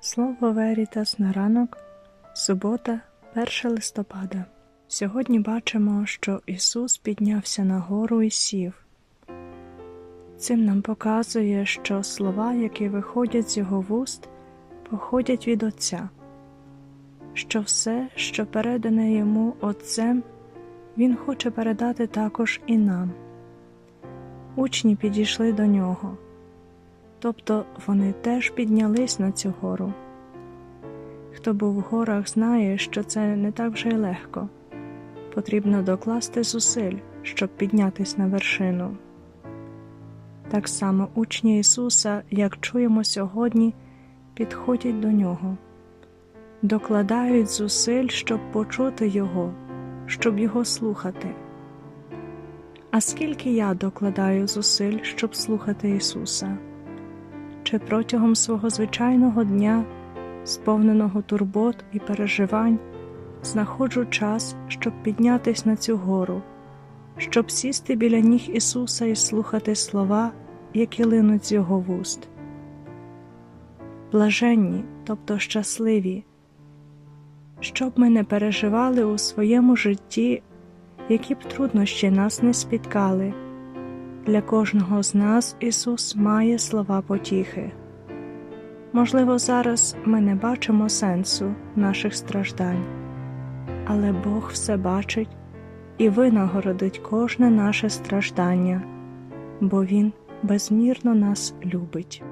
Слово Верітас на ранок, субота, 1 листопада. Сьогодні бачимо, що Ісус піднявся на гору і сів. Цим нам показує, що слова, які виходять з Його вуст, походять від Отця, що все, що передане йому Отцем, Він хоче передати також і нам. Учні підійшли до нього, тобто вони теж піднялись на цю гору. Хто був в горах, знає, що це не так вже й легко. Потрібно докласти зусиль, щоб піднятись на вершину. Так само учні Ісуса, як чуємо сьогодні, підходять до Нього, докладають зусиль, щоб почути Його, щоб Його слухати. А скільки я докладаю зусиль, щоб слухати Ісуса? Чи протягом свого звичайного дня, сповненого турбот і переживань, знаходжу час, щоб піднятись на цю гору, щоб сісти біля ніг Ісуса і слухати слова, які линуть з Його вуст. Блаженні, тобто щасливі, щоб ми не переживали у своєму житті, які б труднощі нас не спіткали. Для кожного з нас Ісус має слова потіхи. Можливо, зараз ми не бачимо сенсу наших страждань, але Бог все бачить і винагородить кожне наше страждання, бо Він безмірно нас любить.